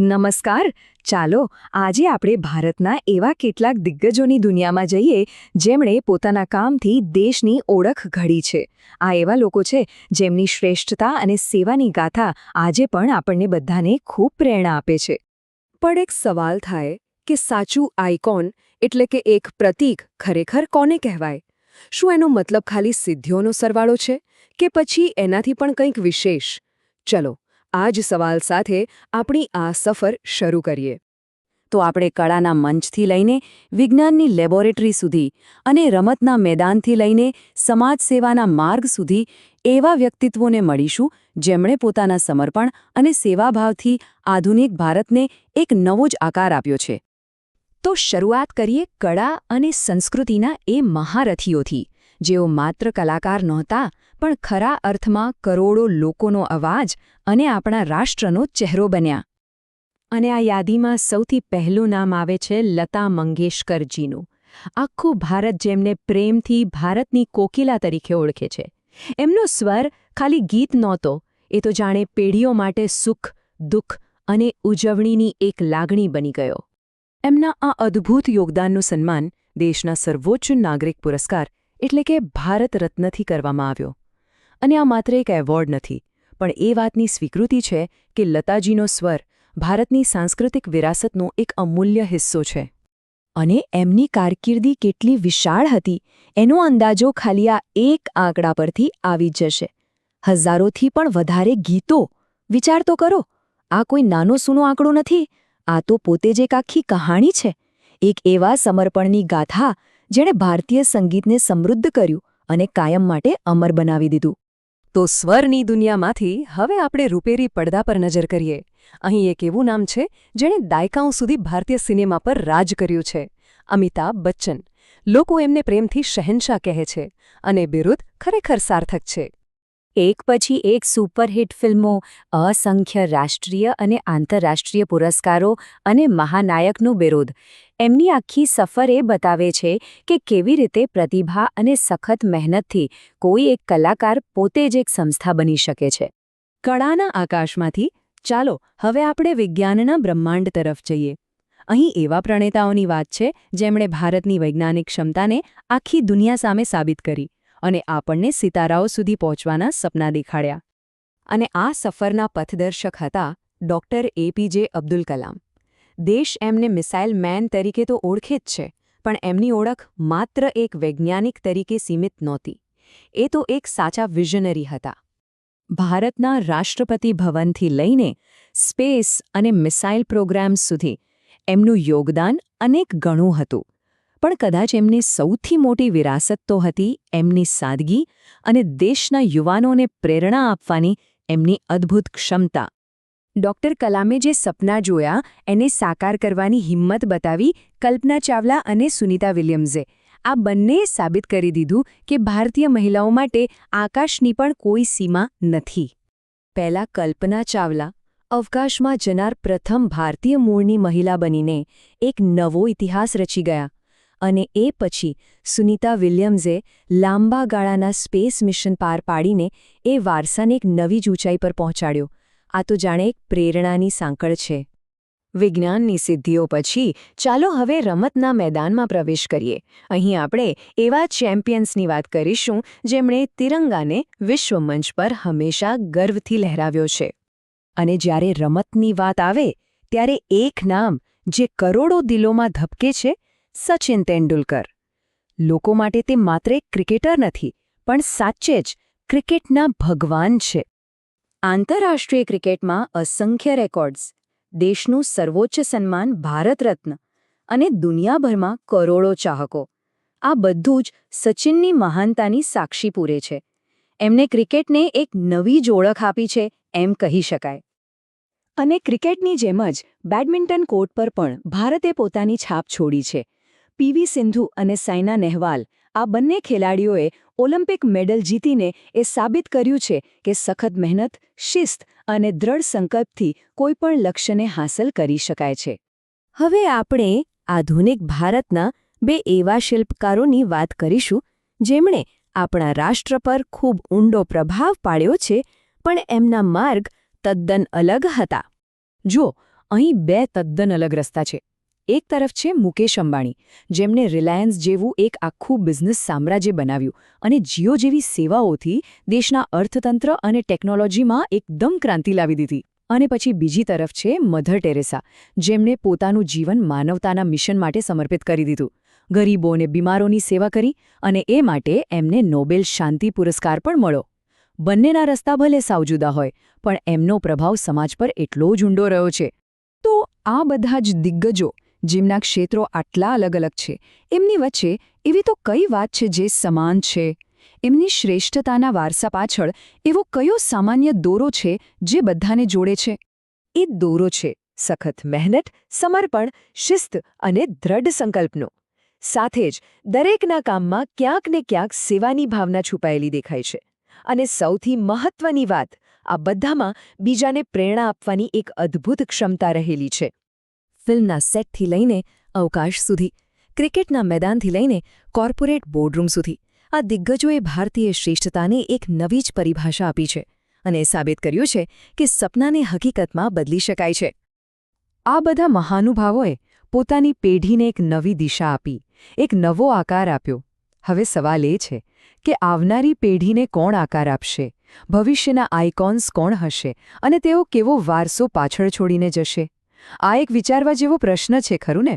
નમસ્કાર. ચાલો, આજે આપણે ભારતના એવા કેટલાક દિગ્ગજોની દુનિયામાં જઈએ, જેમણે પોતાના કામથી દેશની ઓળખ ઘડી છે. આ એવા લોકો છે, જેમની શ્રેષ્ઠતા અને સેવાની ગાથા આજે પણ આપણને બધાને ખૂબ પ્રેરણા આપે છે. પણ એક સવાલ થાય કે સાચું આઇકોન એટલે કે એક પ્રતીક ખરેખર કોને કહેવાય? શું એનો મતલબ ખાલી સિદ્ધિઓનો સરવાળો છે, કે પછી એનાથી પણ કંઈક વિશેષ? ચલો આ જ સવાલ સાથે આપણી આ સફર શરૂ કરીએ. તો આપણે કળાના મંચથી લઈને વિજ્ઞાનની લેબોરેટરી સુધી અને રમતના મેદાનથી લઈને સમાજ સેવાના માર્ગ સુધી એવા વ્યક્તિત્વોને મળીશું જેમણે પોતાના સમર્પણ અને સેવાભાવથી આધુનિક ભારતને એક નવો જ આકાર આપ્યો છે. તો શરૂઆત કરીએ કળા અને સંસ્કૃતિના એ મહારથીઓથી. જેઓ માત્ર કલાકાર નહોતા, પણ ખરા અર્થમાં કરોડો લોકોનો અવાજ અને આપણા રાષ્ટ્રનો ચહેરો બન્યા. અને આ યાદીમાં સૌથી પહેલું નામ આવે છે લતા મંગેશકરજીનું. આખું ભારત જેમને પ્રેમથી ભારતની કોકિલા તરીકે ઓળખે છે. એમનો સ્વર ખાલી ગીત નહોતો, એ તો જાણે પેઢીઓ માટે સુખ, દુઃખ અને ઉજવણીની એક લાગણી બની ગયો. એમના આ અદ્ભુત યોગદાનનું સન્માન દેશના સર્વોચ્ચ નાગરિક પુરસ્કાર એટલે કે ભારત રત્નથી કરવામાં આવ્યો. અને આ માત્ર એક એવોર્ડ નથી, પણ એ વાતની સ્વીકૃતિ છે કે લતાજીનો સ્વર ભારતની સાંસ્કૃતિક વિરાસતનો એક અમૂલ્ય હિસ્સો છે. અને એમની કારકિર્દી કેટલી વિશાળ હતી, એનો અંદાજો ખાલી આ એક આંકડા પરથી આવી જશે. હજારોથી પણ વધારે ગીતો, વિચાર તો કરો, આ કોઈ નાનો સૂનો આંકડો નથી, આ તો પોતે જ એક આખી કહાણી છે, એક એવા સમર્પણની ગાથા જેણે ભારતીય સંગીતને સમૃદ્ધ કર્યું અને કાયમ માટે અમર બનાવી દીધું. તો સ્વરની દુનિયામાંથી હવે આપણે રૂપેરી પડદા પર નજર કરીએ. અહીં એક એવું નામ છે જેણે દાયકાઓ સુધી ભારતીય સિનેમા પર રાજ કર્યું છે. અમિતાભ બચ્ચન. લોકો એમને પ્રેમથી શહેનશાહ કહે છે અને બિરુદ ખરેખર સાર્થક છે. એક પછી એક સુપરહિટ ફિલ્મો, અસંખ્ય રાષ્ટ્રીય અને આંતરરાષ્ટ્રીય પુરસ્કારો અને મહાનાયકનું બિરોધ એમની આખી સફર એ બતાવે છે કે કેવી રીતે પ્રતિભા અને સખત મહેનતથી કોઈ એક કલાકાર પોતે જ એક સંસ્થા બની શકે છે. કળાના આકાશમાંથી, ચાલો, હવે આપણે વિજ્ઞાનના બ્રહ્માંડ તરફ જઈએ. અહીં એવા પ્રણેતાઓની વાત છે, જેમણે ભારતની વૈજ્ઞાનિક ક્ષમતાને આખી દુનિયા સામે સાબિત કરી. અને આપણને સિતારાઓ સુધી પહોંચવાના સપના દેખાડ્યા. અને આ સફરના પથદર્શક હતા ડોક્ટર એપીજે અબ્દુલ કલામ. દેશ એમને મિસાઇલ મેન તરીકે તો ઓળખે જ છે, પણ એમની ઓળખ માત્ર એક વૈજ્ઞાનિક તરીકે સીમિત નહોતી. એ તો એક સાચા વિઝનરી હતા. ભારતના રાષ્ટ્રપતિ ભવનથી લઈને સ્પેસ અને મિસાઇલ પ્રોગ્રામ્સ સુધી એમનું યોગદાન અનેક ગણું હતું. પણ કદાચ એમની સૌથી મોટી વિરાસત તો હતી એમની સાદગી અને દેશના યુવાનોને પ્રેરણા આપવાની એમની અદ્ભુત ક્ષમતા. ડોક્ટર કલામે જે સપના જોયા, એને સાકાર કરવાની હિંમત બતાવી કલ્પના ચાવલા અને સુનીતા વિલિયમ્સે. આ બંનેએ સાબિત કરી દીધું કે ભારતીય મહિલાઓ માટે આકાશની પણ કોઈ સીમા નથી. પહેલા કલ્પના ચાવલા અવકાશમાં જનાર પ્રથમ ભારતીય મૂળની મહિલા બનીને એક નવો ઇતિહાસ રચી ગયા. અને એ પછી સુનીતા વિલિયમ્સે લાંબા ગાળાના સ્પેસ મિશન પાર પાડીને એ વારસાને એક નવી જ ઊંચાઈ પર પહોંચાડ્યો. આ તો જાણે એક પ્રેરણાની સાંકળ છે. વિજ્ઞાનની સિદ્ધિઓ પછી ચાલો હવે રમતના મેદાનમાં પ્રવેશ કરીએ. અહીં આપણે એવા ચેમ્પિયન્સની વાત કરીશું જેમણે તિરંગાને વિશ્વમંચ પર હંમેશા ગર્વથી લહેરાવ્યો છે. અને જ્યારે રમતની વાત આવે, ત્યારે એક નામ જે કરોડો દિલોમાં ધબકે છે સચિન તેંડુલકર. લોકો માટે તે માત્ર એક ક્રિકેટર નથી, પણ સાચે જ ક્રિકેટના ભગવાન છે. આંતરરાષ્ટ્રીય ક્રિકેટમાં અસંખ્ય રેકોર્ડ્સ, દેશનું સર્વોચ્ચ સન્માન ભારત રત્ન અને દુનિયાભરમાં કરોડો ચાહકો. આ બધું જ સચિનની મહાનતાની સાક્ષી પૂરે છે. એમને ક્રિકેટને એક નવી જ ઓળખ આપી છે એમ કહી શકાય. અને ક્રિકેટની જેમ જ બેડમિન્ટન કોર્ટ પર પણ ભારતે પોતાની છાપ છોડી છે. પીવી સિંધુ અને સાયના નહેવાલ, આ બંને ખેલાડીઓએ ઓલિમ્પિક મેડલ જીતીને એ સાબિત કર્યું છે કે સખત મહેનત, શિસ્ત અને દ્રઢ સંકલ્પથી કોઈપણ લક્ષ્યને હાંસલ કરી શકાય છે. હવે આપણે આધુનિક ભારતના બે એવા શિલ્પકારોની વાત કરીશું, જેમણે આપણા રાષ્ટ્ર પર ખૂબ ઊંડો પ્રભાવ પાડ્યો છે, પણ એમના માર્ગ તદ્દન અલગ હતા. જો અહીં બે તદ્દન અલગ રસ્તા છે. એક તરફ છે મુકેશ અંબાણી જેમણે રિલાયન્સ જેવું એક આખું બિઝનેસ સામ્રાજ્ય બનાવ્યું અને જીઓ જેવી સેવાઓથી દેશના અર્થતંત્ર અને ટેકનોલોજીમાં એકદમ ક્રાંતિ લાવી દીધી. અને પછી બીજી તરફ છે મધર ટેરેસા, જેમણે પોતાનું જીવન માનવતાના મિશન માટે સમર્પિત કરી દીધું. ગરીબો અને બીમારોની સેવા કરી અને એ માટે એમને નોબેલ શાંતિ પુરસ્કાર પણ મળ્યો. બંનેના રસ્તા ભલે સાવ જુદા હોય, પણ એમનો પ્રભાવ સમાજ પર એટલો જ ઊંડો રહ્યો છે. તો આ બધા જ દિગ્ગજો જેમના ક્ષેત્રો આટલા અલગ અલગ છે. એમની વચ્ચે એવી તો કઈ વાત છે જે સમાન છે? એમની શ્રેષ્ઠતાના વારસા પાછળ એવો કયો સામાન્ય દોરો છે જે બધાને જોડે છે? એ દોરો છે સખત મહેનત, સમર્પણ, શિસ્ત અને દ્રઢ સંકલ્પનો. સાથે જ દરેકના કામમાં ક્યાંક ને ક્યાંક સેવાની ભાવના છુપાયેલી દેખાય છે. અને સૌથી મહત્વની વાત, આ બધામાં બીજાને પ્રેરણા આપવાની એક અદ્ભુત ક્ષમતા રહેલી છે. ફિલ્મના સેટથી લઈને અવકાશ સુધી, ક્રિકેટના મેદાનથી લઈને કોર્પોરેટ બોર્ડરૂમ સુધી, આ દિગ્ગજોએ ભારતીય શ્રેષ્ઠતાને એક નવી જ પરિભાષા આપી છે અને સાબિત કર્યું છે કે સપનાને હકીકતમાં બદલી શકાય છે. આ બધા મહાનુભાવોએ પોતાની પેઢીને એક નવી દિશા આપી, એક નવો આકાર આપ્યો. હવે સવાલ એ છે કે આવનારી પેઢીને કોણ આકાર આપશે? ભવિષ્યના આઇકોન્સ કોણ હશે? અને તેઓ કેવો વારસો પાછળ છોડીને જશે? આ એક વિચારવા જેવો પ્રશ્ન છે ખરું ને?